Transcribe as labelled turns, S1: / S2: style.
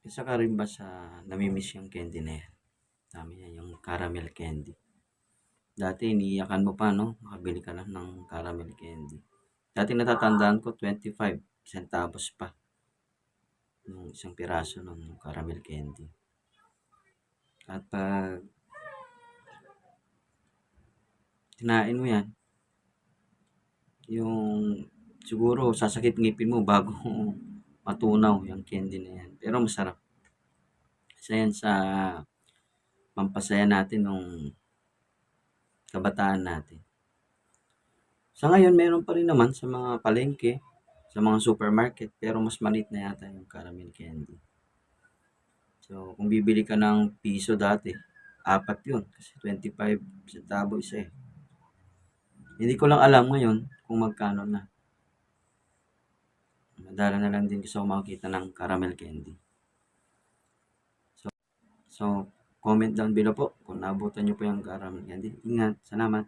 S1: Isa ka rin ba sa namimiss yung candy na yan? Dami yan, yung caramel candy. Dati iniiyakan mo pa, no? Makabili ka lang ng caramel candy. Dati natatandaan ko, 25 centavos pa. Yung isang piraso ng caramel candy. At pag kinain mo yan, yung siguro sasakit ngipin mo bago matunaw yung candy na yan. Pero masarap. Isa yan sa pampasaya natin nung kabataan natin. Sa ngayon, meron pa rin naman sa mga palengke, sa mga supermarket, pero mas maliit na yata yung caramel candy. So, kung bibili ka ng piso dati, apat yun. Kasi 25 centavo isa eh. Hindi ko lang alam ngayon kung magkano na. Madala na lang din kasi ako makakita ng caramel candy. So, so comment down below po kung naabutan nyo po yung caramel candy. Ingat. Salamat.